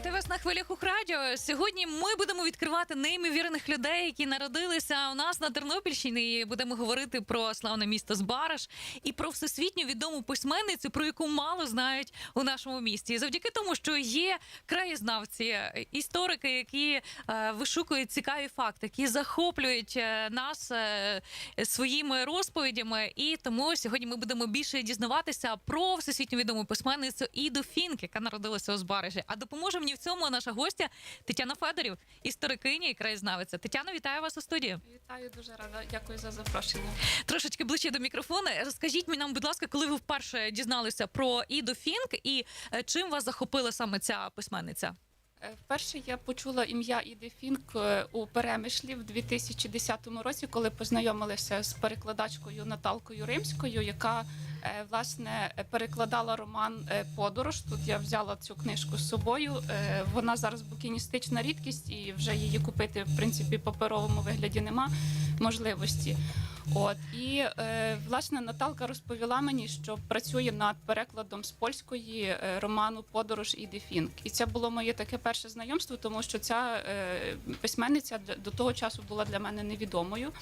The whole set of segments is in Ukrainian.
Вітаю вас на хвилях Ухрадіо. Сьогодні ми будемо відкривати неймовірних людей, які народилися у нас на Тернопільщині. І будемо говорити про славне місто Збараж і про всесвітньо відому письменницю, про яку мало знають у нашому місті. Завдяки тому, що є краєзнавці, історики, які е, вишукують цікаві факти, які захоплюють е, нас е, своїми розповідями. І тому сьогодні ми будемо більше дізнаватися про всесвітньо відому письменницю Іду Фінк, яка народилася у Збаражі. А допоможе мені в цьому наша гостя Тетяна Федорів, історикиня і краєзнавиця. Тетяна, вітаю вас у студії. Вітаю, дуже рада. Дякую за запрошення. Трошечки ближче до мікрофона. Розкажіть мені нам, будь ласка, коли ви вперше дізналися про Іду Фінк і е, чим вас захопила саме ця письменниця? Е, Вперше я почула ім'я Іди Фінк е, у перемишлі в 2010 році, коли познайомилася з перекладачкою Наталкою Римською, яка е, власне перекладала роман Подорож. Тут я взяла цю книжку з собою. Вона зараз букіністична рідкість, і вже її купити в принципі паперовому вигляді нема можливості. От і е, власне Наталка розповіла мені, що працює над перекладом з польської е, роману Подорож Іди Фінк. І це було моє таке перше знайомство, тому що ця е, письменниця до того часу була для мене невідомою.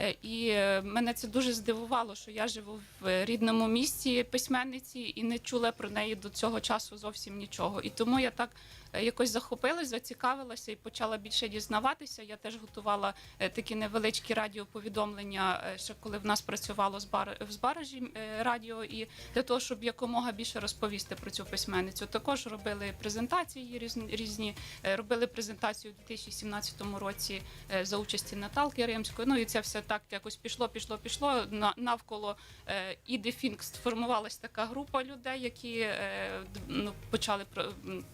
Е, І е, мене це дуже здивувало, що я живу в рідному місті письменниці і не чула про неї до цього часу зовсім нічого. І тому я так якось захопилась, зацікавилася і почала більше дізнаватися. Я теж готувала е, такі невеличкі радіоповідомлення, е, ще коли в нас працювало в Збаражі е, радіо, і для того, щоб якомога більше розповісти про цю письменницю. Також робили презентації різні, е, робили презентацію у 2017 році е, за участі Наталки Римської. Ну і це все так якось пішло, пішло, пішло. На- навколо е, Іди Фінк сформувалась така група людей, які е, ну, почали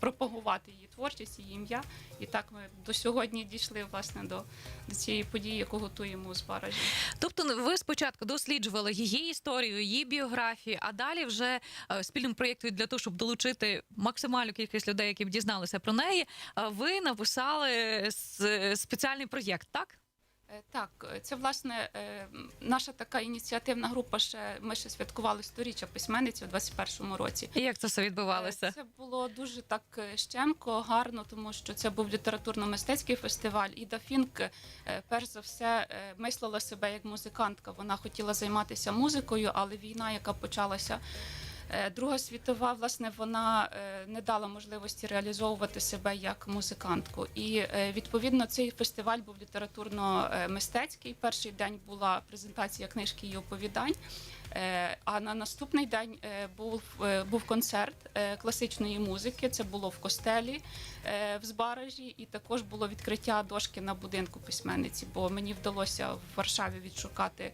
пропагувати її творчість, її ім'я. І так ми до сьогодні дійшли власне до, до цієї події, яку готуємо у баражі. Тобто, ви спочатку досліджували її історію, її біографію, а далі вже е, спільним проєктом для того, щоб долучити максимальну кількість людей, які б дізналися про неї. е, Ви написали спеціальний проєкт, так? Е, Так, е, це власне е, наша така ініціативна група. Ще ми ще святкували сторіччя письменниці у 21-му році. І як це все відбувалося? Це було дуже так щемко, гарно, тому що це був літературно-мистецький фестиваль. Іда Фінк, е, перш за все, мислила себе як музикантка. Вона хотіла займатися музикою, але війна, яка почалася. Е, Друга світова, власне, вона е, не дала можливості реалізовувати себе як музикантку. І е, відповідно цей фестиваль був літературно-мистецький. Перший день була презентація книжки і оповідань. А на наступний день був, був концерт класичної музики. Це було в костелі в Збаражі, і також було відкриття дошки на будинку письменниці, бо мені вдалося в Варшаві відшукати.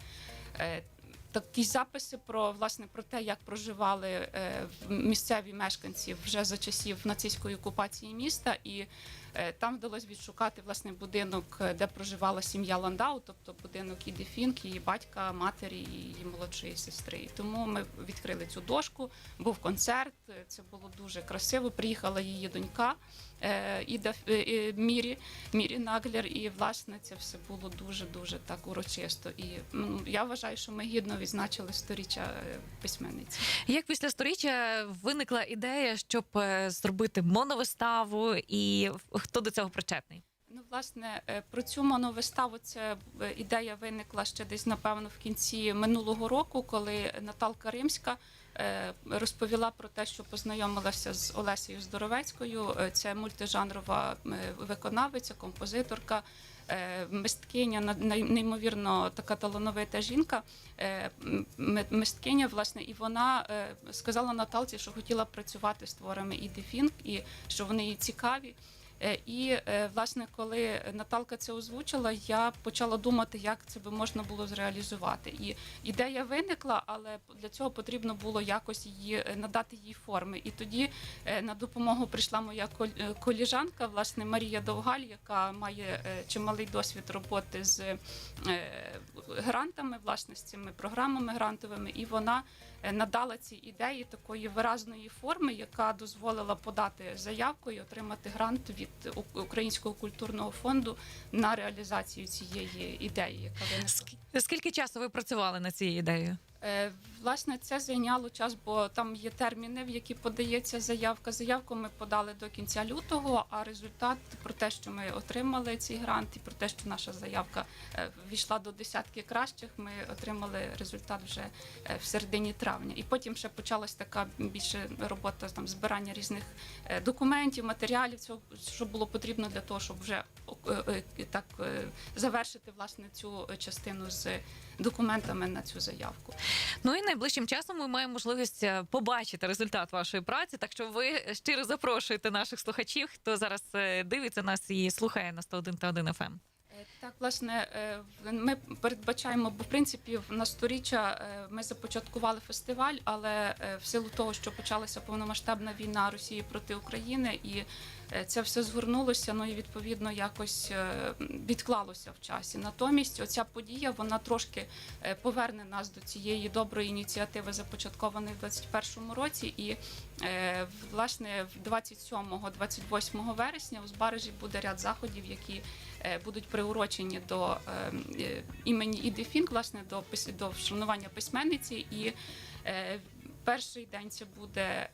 Такі записи про власне про те, як проживали е, місцеві мешканці вже за часів нацистської окупації міста, і е, там вдалося відшукати власне будинок, е, де проживала сім'я Ландау, тобто будинок Іди Фінк, її батька, матері і її молодшої сестри. І тому ми відкрили цю дошку. Був концерт. е, Це було дуже красиво. Приїхала її донька е, е, е, Мірі, Мірі Наглер. І власне це все було дуже дуже так урочисто. І м, я вважаю, що ми гідно відзначили сторіччя е, письменниці. Як після сторіччя виникла ідея, щоб зробити моновиставу, і хто до цього причетний? Ну, власне, про цю моновиставу це ідея виникла ще десь, напевно, в кінці минулого року, коли Наталка Римська розповіла про те, що познайомилася з Олесею Здоровецькою. Е, Це мультижанрова е, виконавиця, композиторка. е, Мисткиня, неймовірно така талановита жінка, е, мисткиня, власне, і вона е, сказала Наталці, що хотіла працювати з творами Іди Фінк, і що вони їй цікаві. Е, І е, власне, коли Наталка це озвучила, я почала думати, як це би можна було зреалізувати. І ідея виникла, але для цього потрібно було якось її е, надати їй форми. І тоді на допомогу прийшла моя кол- коліжанка, власне, Марія Довгаль, яка має чималий досвід роботи з грантами, власне, з цими програмами грантовими, і вона надала ці ідеї такої виразної форми, яка дозволила подати заявку і отримати грант від Українського культурного фонду на реалізацію цієї ідеї, яка виникла. Ск- Скільки часу ви працювали над цією ідеєю? Е, Власне, це зайняло час, бо там є терміни, в які подається заявка. Заявку ми подали до кінця лютого. А результат про те, що ми отримали цей грант, про те, що наша заявка е, війшла до десятки кращих, ми отримали результат вже е, в середині травня. І потім ще почалась така більше робота там збирання різних е, документів, матеріалів, цього що було потрібно для того, щоб вже е, е, так е, завершити власне цю частину з документами на цю заявку. Ну і найближчим часом ми маємо можливість е, побачити результат вашої праці. Так що ви щиро запрошуєте наших слухачів, хто зараз е, дивиться нас і слухає на 101 та 1 FM. Е, Так, власне, ми передбачаємо, бо в принципі в- на сторіччя ми започаткували фестиваль, але в силу того, що почалася повномасштабна війна Росії проти України, і це все згорнулося, ну і відповідно якось е, відклалося в часі. Натомість, оця подія вона трошки е, поверне нас до цієї доброї ініціативи, започаткованої в 2021 році. І е, власне в 27-28 вересня у Збаражі буде ряд заходів, які е, будуть приурочені до е, е, імені Іди Фінк, власне, до до вшанування письменниці. І е, перший день це буде.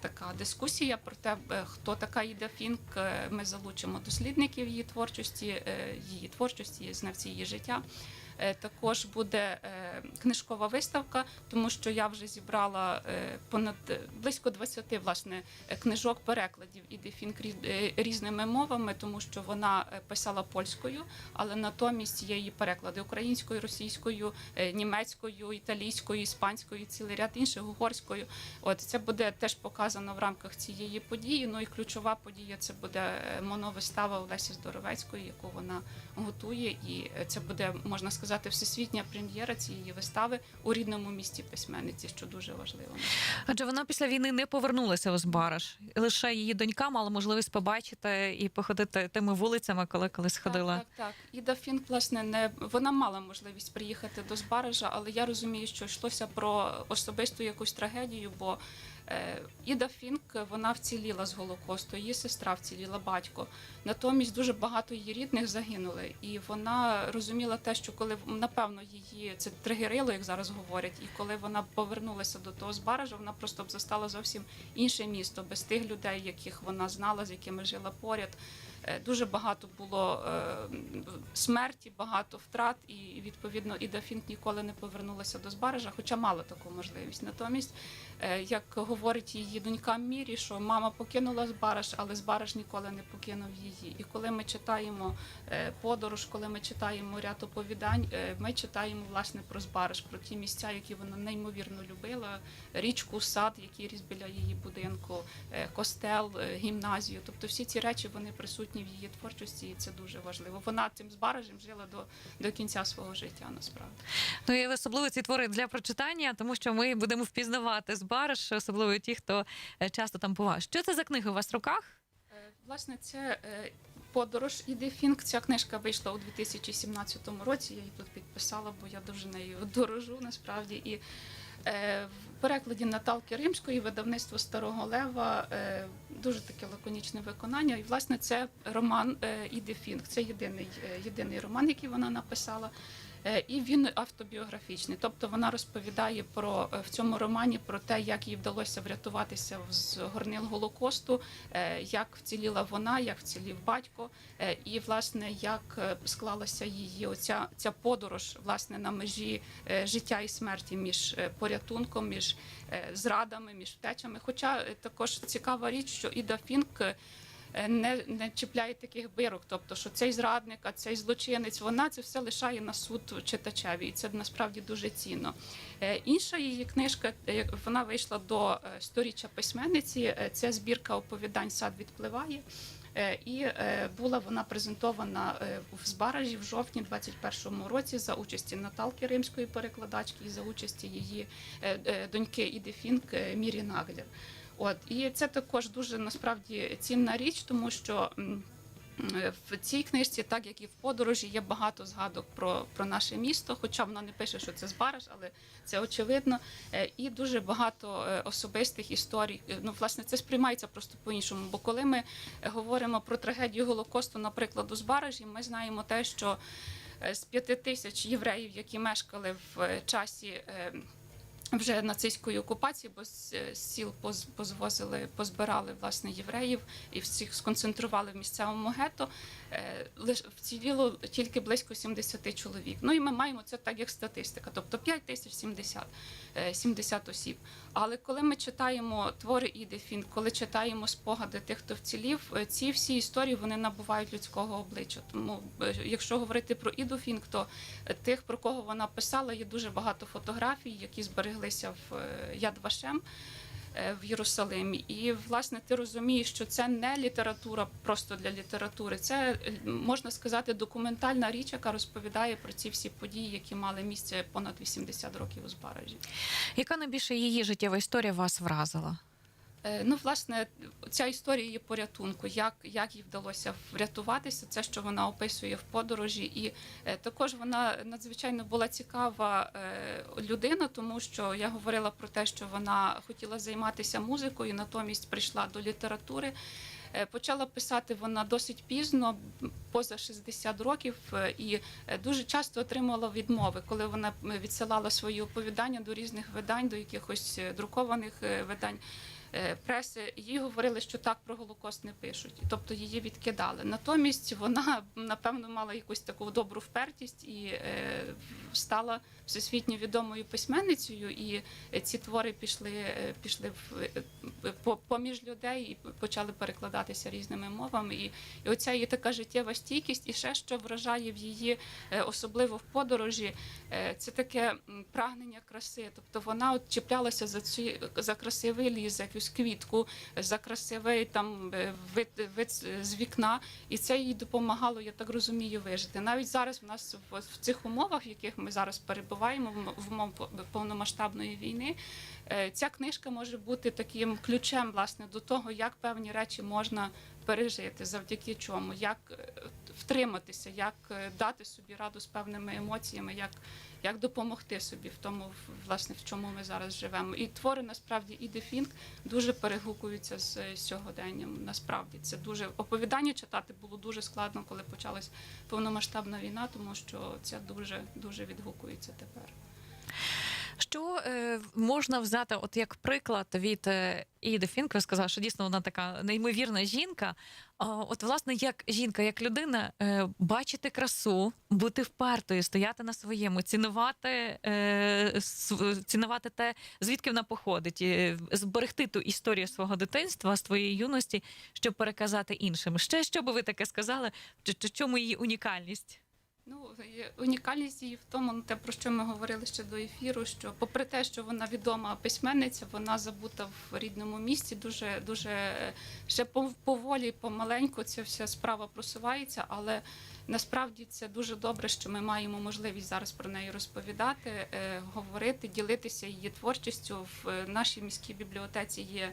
Така дискусія про те, е, хто така Іда Фінк. Е, Ми залучимо дослідників її творчості, е, її творчості, знавці її життя. Е, Також буде е, книжкова виставка, тому що я вже зібрала е, понад близько 20 власне книжок перекладів Іди Фінк різ- е, різними мовами, тому що вона писала польською, але натомість є її переклади українською, російською, німецькою, італійською, іспанською, і цілий ряд інших угорською. От це буде теж показано в рамках цієї події. Ну і ключова подія це буде моновистава Олесі Здоровецької, яку вона готує, і це буде можна сказати всесвітня прем'єра цієї вистави у рідному місті письменниці, що дуже важливо. Адже вона після війни не повернулася у Збараж. Лише її донька мала можливість побачити і походити тими вулицями, коли колись ходила. Так, так, так. Іда Фінк, власне, не вона мала можливість приїхати до Збаража, але я розумію, що йшлося про особисту якусь трагедію, бо Іда Фінк вона вціліла з Голокосту, її сестра вціліла батько. Натомість дуже багато її рідних загинули, і вона розуміла те, що коли напевно її це тригерило, як зараз говорять, і коли вона повернулася до того Збаража, вона просто б застала зовсім інше місто без тих людей, яких вона знала, з якими жила поряд. Е, Дуже багато було е, смерті, багато втрат, і відповідно Іда Фінк ніколи не повернулася до Збаража, хоча мала таку можливість. Натомість, е, як говорить її донька Мірі, що мама покинула Збараж, але Збараж ніколи не покинув її. І коли ми читаємо подорож, коли ми читаємо ряд оповідань, ми читаємо власне про Збараж, про ті місця, які вона неймовірно любила, річку, сад, який ріс біля її будинку, костел, гімназію. Тобто всі ці речі вони присутні в її творчості, і це дуже важливо. Вона цим збаражем жила до, до кінця свого життя. Насправді Ну і особливо ці твори для прочитання, тому що ми будемо впізнавати Збараж, особливо ті, хто е, часто там буває. Що це за книги у вас в руках? Е, власне це. е, Подорож Іди Фінк. Ця книжка вийшла у 2017 році. Я її тут підписала, бо я дуже нею дорожу насправді. І перекладі Наталки Римської видавництво Старого Лева е, дуже таке лаконічне виконання. І власне це роман е, Іди Фінк. Це єдиний, е, єдиний роман, який вона написала. Е, І він автобіографічний, тобто вона розповідає про е, в цьому романі про те, як їй вдалося врятуватися з горнил Голокосту, е, як вціліла вона, як вцілів батько, і власне як склалася її оця ця подорож власне на межі життя і смерті між порятунком, між зрадами, між втечами. Хоча також цікава річ, що Іда Фінк. Е, Не, не чіпляє таких бирок, тобто що цей зрадник, а цей злочинець, вона це все лишає на суд читачеві, і це насправді дуже цінно. Е, Інша її книжка, е, вона вийшла до сторіччя письменниці. Це збірка оповідань Сад відпливає. І була вона презентована в Збаражі в жовтні 21-му році за участі Наталки Римської перекладачки і за участі її доньки Іди Фінк Мірі Наглер. От і це також дуже насправді цінна річ, тому що. Е, В цій книжці, так як і в подорожі, є багато згадок про, про наше місто, хоча вона не пише, що це Збараж, але це очевидно. Е, І дуже багато е, особистих історій. Ну, власне, це сприймається просто по-іншому. Бо коли ми говоримо про трагедію Голокосту, наприклад, у Збаражі, ми знаємо те, що з п'яти тисяч євреїв, які мешкали в часі. Е, Вже нацистської окупації, бо е, сіл поз- позвозили, позбирали власне євреїв і всіх сконцентрували в місцевому гетто. Е, Лиш вціліло тільки близько 70 чоловік. Ну і ми маємо це так як статистика, тобто 5 тисяч 70, е, 70 осіб. Але коли ми читаємо твори Іди Фінк, коли читаємо спогади тих, хто вцілів, е, ці всі історії вони набувають людського обличчя. Тому, е, якщо говорити про Іду Фінк, то е, тих, про кого вона писала, є дуже багато фотографій, які збереглися в е, Яд Вашем. е, В Єрусалимі, і власне ти розумієш, що це не література просто для літератури. Це е, можна сказати документальна річ, яка розповідає про ці всі події, які мали місце понад 80 років у Збаражі. Яка найбільше її життєва історія вас вразила? Е, Ну, власне, ця історія її порятунку, як, як їй вдалося врятуватися, це що вона описує в подорожі, і е, також вона надзвичайно була цікава е, людина, тому що я говорила про те, що вона хотіла займатися музикою, натомість прийшла до літератури. Почала писати вона досить пізно, поза 60 років, і дуже часто отримувала відмови, коли вона відсилала свої оповідання до різних видань, до якихось друкованих видань преси. Їй говорили, що так про Голокост не пишуть, тобто її відкидали. Натомість вона напевно мала якусь таку добру впертість і е, стала всесвітньо відомою письменницею. І е, ці твори пішли, е, пішли в е, поміж людей і почали перекладатися різними мовами. І, і оця її така життєва стійкість, і ще що вражає в її, е, особливо в подорожі, е, це таке прагнення краси. Тобто вона от чіплялася за ці за красивий за якусь квітку, за красивий там е, вид, вид з- вікна, і це їй допомагало, я так розумію, вижити. Навіть зараз в нас в, цих умовах, в яких ми зараз перебуваємо, в м- в умовах повномасштабної війни. е, Ця книжка може бути таким ключем власне до того, як певні речі можна пережити, завдяки чому, як е, втриматися, як е, дати собі раду з певними емоціями, як, як допомогти собі в тому, власне, в чому ми зараз живемо. І твори насправді Іди Фінк дуже перегукуються з е, сьогоденням. Насправді це дуже оповідання читати було дуже складно, коли почалась повномасштабна війна, тому що це дуже дуже відгукується тепер. Що е, можна взяти, от як приклад від е, Іди Фінк, ви сказали, що дійсно вона така неймовірна жінка. А, от, власне, як жінка, як людина, е, бачити красу, бути впертою, стояти на своєму, цінувати, е, цінувати те, звідки вона походить, е, зберегти ту історію свого дитинства, з твоєї юності, щоб переказати іншим. Ще що би ви таке сказали? Чи чому її унікальність? Ну, унікальність її в тому, ну, те, про що ми говорили ще до ефіру, що попри те, що вона відома письменниця, вона забута в рідному місті, дуже дуже е, ще поволі, помаленьку ця вся справа просувається, але насправді це дуже добре, що ми маємо можливість зараз про неї розповідати, е, говорити, ділитися її творчістю. В е, нашій міській бібліотеці є.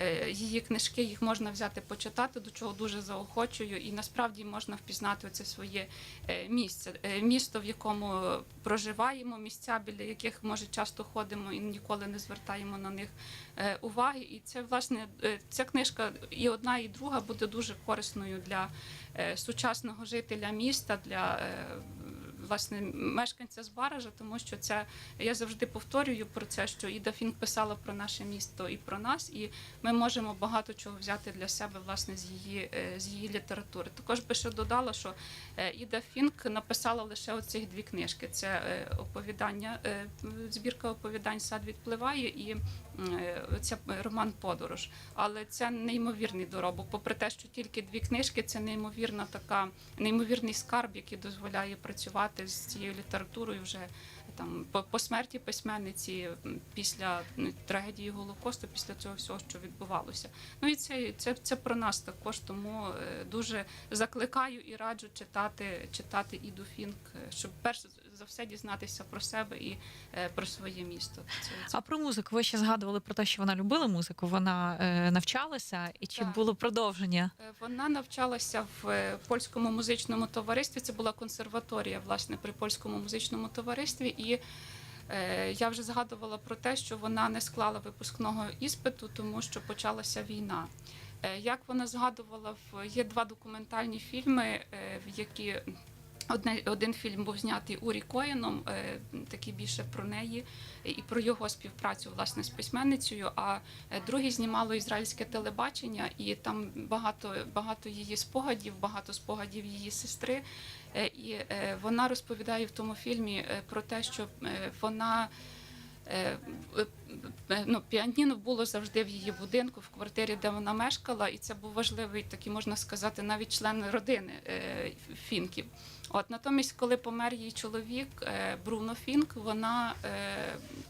Е, Її книжки їх можна взяти почитати, до чого дуже заохочую, і насправді можна впізнати оце своє е, місце, е, місто, в якому проживаємо, місця, біля яких може часто ходимо і ніколи не звертаємо на них уваги. І це власне ця книжка і одна, і друга буде дуже корисною для сучасного жителя міста, для власне мешканця Збаража, тому що це я завжди повторюю про це, що Іда Фінк писала про наше місто і про нас, і ми можемо багато чого взяти для себе власне з її е, з її літератури. Також би ще додала, що е, Іда Фінк написала лише оцих дві книжки: це е, оповідання, збірка оповідань Сад відпливає і е, ця роман Подорож. Але це неймовірний доробок. Попри те, що тільки дві книжки, це неймовірна така неймовірний скарб, який дозволяє працювати з цією літературою вже там по, смерті письменниці після трагедії Голокосту, після цього всього, що відбувалося. Ну і це, це, це про нас також. Тому е, дуже закликаю і раджу читати, читати Іду Фінк, е, щоб перш за все дізнатися про себе і е, про своє місто. Це, це А про музику ви ще згадували про те, що вона любила музику, вона е, навчалася, і чи Так. було продовження? Е, Вона навчалася в польському музичному товаристві. Це була консерваторія, власне, при польському музичному товаристві. І я вже згадувала про те, що вона не склала випускного іспиту, тому що почалася війна. Як вона згадувала, є два документальні фільми, які Одне, один фільм був знятий Урі Коєном, е, такий більше про неї і про його співпрацю власне з письменницею. А е, другий знімало ізраїльське телебачення, і там багато, багато її спогадів, багато спогадів її сестри. Е, І вона розповідає в тому фільмі про те, що вона. Е, е, е, Ну, піаніно було завжди в її будинку, в квартирі, де вона мешкала, і це був важливий, такий можна сказати, навіть член родини Фінків. От натомість, коли помер її чоловік Бруно Фінк, вона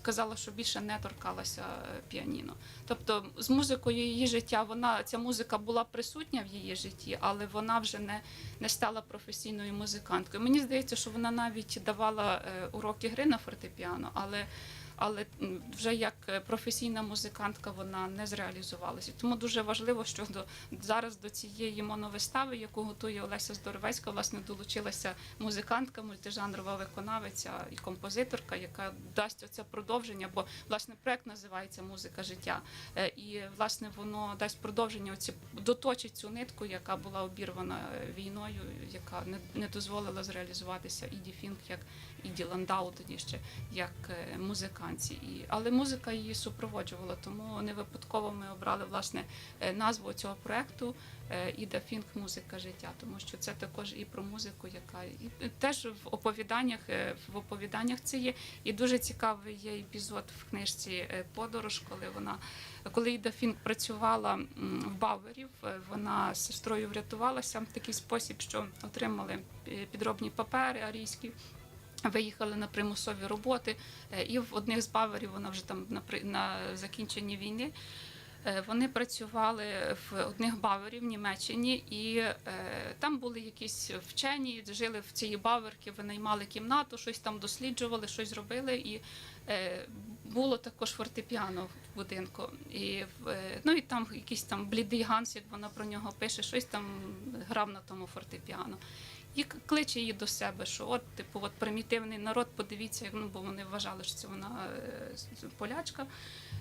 казала, що більше не торкалася піаніно. Тобто з музикою її життя вона ця музика була присутня в її житті, але вона вже не, не стала професійною музиканткою. Мені здається, що вона навіть давала уроки гри на фортепіано, але але вже як е, професійна музикантка вона не зреалізувалася. Тому дуже важливо, що до зараз до цієї моновистави, яку готує Олеся Здоровецька, власне долучилася музикантка, мультижанрова виконавиця і композиторка, яка дасть оце продовження, бо власне проект називається Музика життя. Е, І власне воно дасть продовження, оці доточить цю нитку, яка була обірвана е, війною, яка не, не дозволила зреалізуватися Іді Фінк як Іді Ландау, тоді ще як е, музиканці. І, але музика її супроводжувала, тому не випадково ми обрали власне е, назву цього проекту е, Іда Фінк Музика життя, тому що це також і про музику, яка і теж в оповіданнях е, в оповіданнях це є. І дуже цікавий є епізод в книжці Подорож, коли вона коли Іда Фінк працювала в Бауерів, е, вона з сестрою врятувалася в такий спосіб, що отримали підробні папери арійські. Виїхали на примусові роботи, е, і в одних з баверів вона вже там на на закінченні війни. е, Вони працювали в одних баверів в Німеччині, і е, там були якісь вчені, жили в цій баверці, винаймали кімнату, щось там досліджували, щось робили. І е, було також фортепіано в будинку. І, е, ну, і там якийсь там блідий Ганс, як вона про нього пише, щось там грав на тому фортепіано. І кличе її до себе, що от, типу, от примітивний народ, подивіться, як, ну, бо вони вважали, що це вона е, полячка.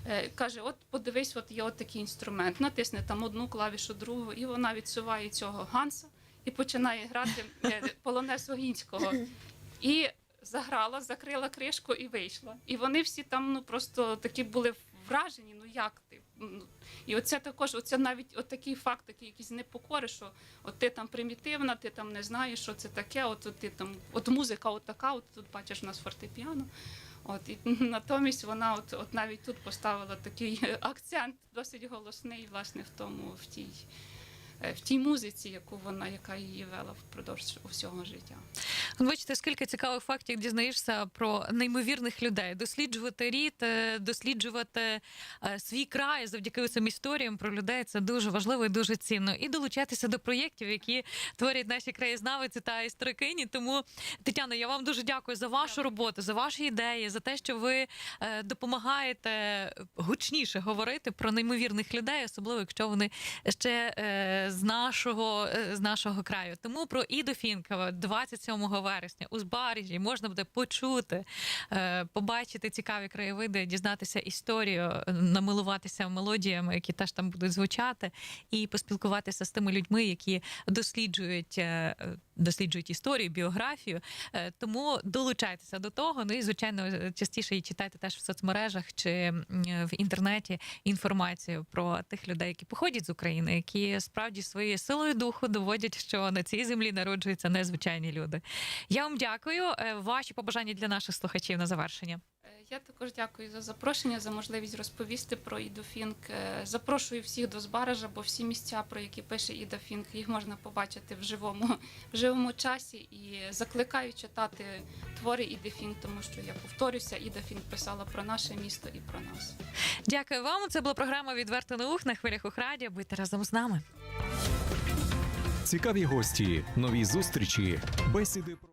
Е, Каже: от подивись, от є от такий інструмент. Натисне там одну клавішу, другу, і вона відсуває цього Ганса і починає грати е, полонез Огінського. І заграла, закрила кришку і вийшла. І вони всі там ну просто такі були вражені. Ну як ти? І оце також, оце навіть от такий факт, такий якийсь непокори, що от ти там примітивна, ти там не знаєш, що це таке. От, от ти там, от музика, от така, от тут бачиш у нас фортепіано. От і натомість вона, от, от навіть тут поставила такий акцент, досить голосний, власне, в тому, в тій. е, В тій музиці, яку вона, яка її вела впродовж усього життя. Бачите, скільки цікавих фактів дізнаєшся про неймовірних людей. Досліджувати рід, е, досліджувати е, свій край завдяки цим історіям про людей. Це дуже важливо і дуже цінно. І долучатися до проєктів, які творять наші краєзнавиці та історикині. Тому, Тетяно, я вам дуже дякую за вашу роботу, за ваші ідеї, за те, що ви е, допомагаєте гучніше говорити про неймовірних людей, особливо якщо вони ще з нашого з нашого краю. Тому про Іду Фінкова 27 вересня у Збаріжжі можна буде почути, е, побачити цікаві краєвиди, дізнатися історію, намилуватися мелодіями, які теж там будуть звучати, і поспілкуватися з тими людьми, які досліджують. е, Досліджують історію, біографію, Е, тому долучайтеся до того. Ну і звичайно, частіше і читайте теж в соцмережах чи в інтернеті інформацію про тих людей, які походять з України, які справді своєю силою духу доводять, що на цій землі народжуються незвичайні люди. Я вам дякую. Е, Ваші побажання для наших слухачів на завершення. Е, Я також дякую за запрошення, за можливість розповісти про Іду Фінк. Е, Запрошую всіх до Збаража, бо всі місця, про які пише Іда Фінк, їх можна побачити в живому, в живому часі. І закликаю читати твори Іди Фінк, тому що я повторюся, Іда Фінк писала про наше місто і про нас. Дякую вам. Це була програма Відверто наук на хвилях Ухрадія. Будьте разом з нами. Цікаві гості, нові зустрічі, бесіди про.